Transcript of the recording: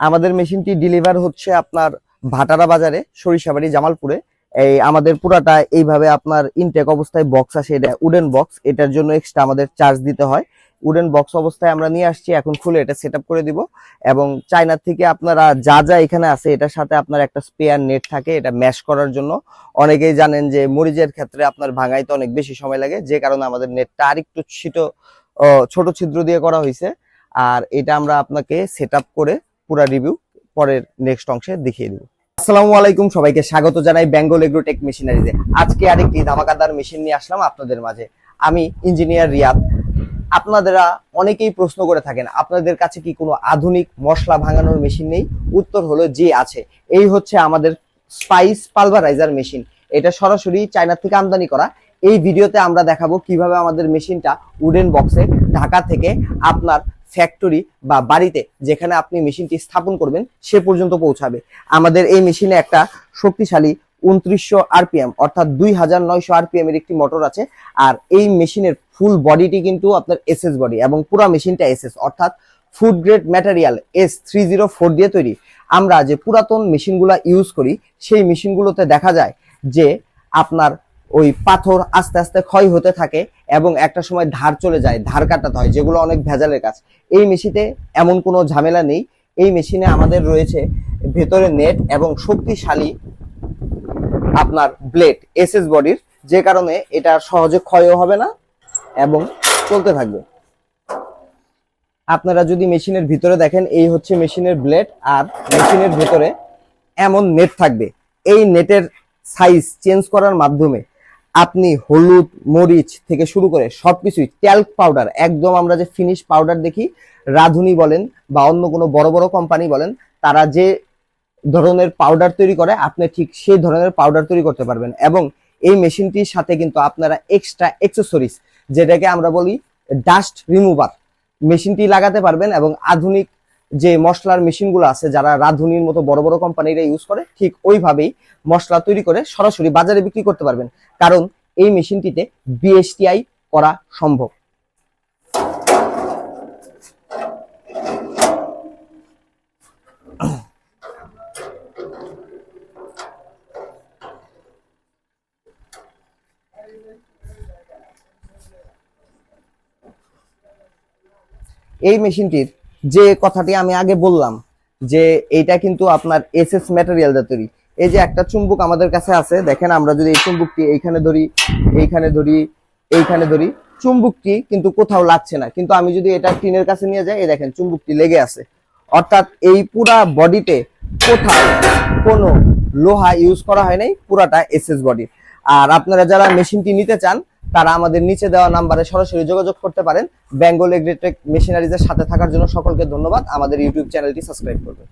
আমাদের মেশিনটি ডেলিভার হচ্ছে আপনার ভাটারা বাজারে, সরিষাবাড়ি, জামালপুরে। এই আমাদের পুরাটা এইভাবে আপনার ইনটেক অবস্থায় বক্স আসে, এটা উডেন বক্স এটার জন্য এক্সট্রা আমাদের চার্জ দিতে হয়। উডেন বক্স অবস্থায় আমরা নিয়ে আসছি, এখন খুলে এটা সেট করে দিব। এবং চায়নার থেকে আপনারা যা যা এখানে আছে, এটার সাথে আপনার একটা স্পেয়ার নেট থাকে, এটা ম্যাশ করার জন্য। অনেকেই জানেন যে মরিচের ক্ষেত্রে আপনার ভাঙাইতে অনেক বেশি সময় লাগে, যে কারণে আমাদের নেটটা আরেকটু ছোট ছোট ছিদ্র দিয়ে করা হয়েছে আর এটা আমরা আপনাকে সেট করে পুরা রিভিউ পরের নেক্সট অংশে দেখিয়ে দিব। আসসালামু আলাইকুম, সবাইকে স্বাগত জানাই বেঙ্গল এগ্রোটেক মেশিনারিতে। আজকে আরেকটি ধামাকাদার মেশিন নিয়ে আসলাম আপনাদের মাঝে। আমি ইঞ্জিনিয়ার রিয়াদ। আপনারা অনেকেই প্রশ্ন করে থাকেন, আপনাদের কাছে কি কোনো আধুনিক মশলা ভাঙানোর মেশিন নেই? উত্তর হলো যে আছে। এই হচ্ছে আমাদের স্পাইস পালভারাইজার মেশিন এটা সরাসরি চায়না থেকে আমদানি করা। এই ভিডিওতে আমরা দেখাবো কীভাবে আমাদের মেশিনটা উডেন বক্সে ঢাকা থেকে আপনার ফ্যাক্টরি বা বাড়িতে যেখানে আপনি মেশিনটি স্থাপন করবেন, সে পর্যন্ত পৌঁছাবে। আমাদের এই মেশিনে একটা শক্তিশালী উনত্রিশশো আরপিএম, অর্থাৎ দুই হাজার নয়শো আরপিএম এর একটি মোটর আছে। আর এই মেশিনের ফুল বডিটি কিন্তু আপনার এসএস বডি এবং পুরো মেশিনটা এসএস অর্থাৎ food grade material S three zero four দিয়ে তৈরি। আমরা যে পুরাতন মেশিনগুলো ইউজ করি, সেই মেশিনগুলোতে দেখা যায় যে আপনার ওই পাথর আস্তে আস্তে ক্ষয় হতে থাকে এবং একটা সময় ধার চলে যায়, ধার কাটাতে হয়, যেগুলো অনেক ভেজালের কাজ। এই মেশিনে এমন কোনো ঝামেলা নেই। এই মেশিনে আমাদের রয়েছে ভেতরে নেট এবং শক্তিশালী আপনার ব্লেড, এসএস বডির, যে কারণে এটা সহজে ক্ষয়ও হবে না এবং চলতে থাকবে। আপনারা যদি মেশিনের ভিতরে দেখেন, এই হচ্ছে মেশিনের ব্লেড আর মেশিনের ভিতরে এমন নেট থাকবে। এই নেটের সাইজ চেঞ্জ করার মাধ্যমে আপনি হলুদ, মরিচ থেকে শুরু করে সবকিছুই ট্যাল্ক পাউডার একদম আমরা যে ফিনিশ পাউডার দেখি, রাধুনি বলেন বা অন্য কোনো বড় বড় কোম্পানি বলেন, তারা যে ধরনের পাউডার তৈরি করে, আপনি ঠিক সেই ধরনের পাউডার তৈরি করতে পারবেন। এবং এই মেশিনটির সাথে কিন্তু আপনারা এক্সট্রা এক্সেসরিজ যেটাকে আমরা বলি ডাস্ট রিমুভার মেশিনটি লাগাতে পারবেন এবং আধুনিক যে মশলার মেশিনগুলো আছে যারা রাধুনির মতো বড় বড় কোম্পানিরা ইউজ করে, ঠিক ওইভাবেই মশলা তৈরি করে সরাসরি বাজারে বিক্রি করতে পারবেন। কারণ এই মেশিনটিতে বিএসটিআই করা সম্ভব। এই মেশিনটির যে কথাটি আমি আগে বললাম, যে এটা কিন্তু আপনার এসএস ম্যাটেরিয়াল দিয়ে তৈরি। এই যে একটা চুম্বক আমাদের কাছে আছে, দেখেন আমরা যদি এই চুম্বকটি এইখানে ধরি এইখানে ধরি এইখানে ধরি, চুম্বকটি কিন্তু কোথাও লাগছে না। কিন্তু আমি যদি এটা টিনের কাছে নিয়ে যাই, এই দেখেন চুম্বকটি লেগে আছে। অর্থাৎ এই পুরা বডিতে কোথাও কোনো লোহা ইউজ করা হয় নাই, পুরাটা এসএস বডি আর আপনারা যারা মেশিনটি নিতে চান তারা আমাদের নিচে দেওয়া নাম্বারে সরাসরি যোগাযোগ করতে পারেন। বেঙ্গল এগ্রিটেক মেশিনারিজের সাথে থাকার জন্য সকলকে ধন্যবাদ। আমাদের ইউটিউব চ্যানেলটি সাবস্ক্রাইব করবেন।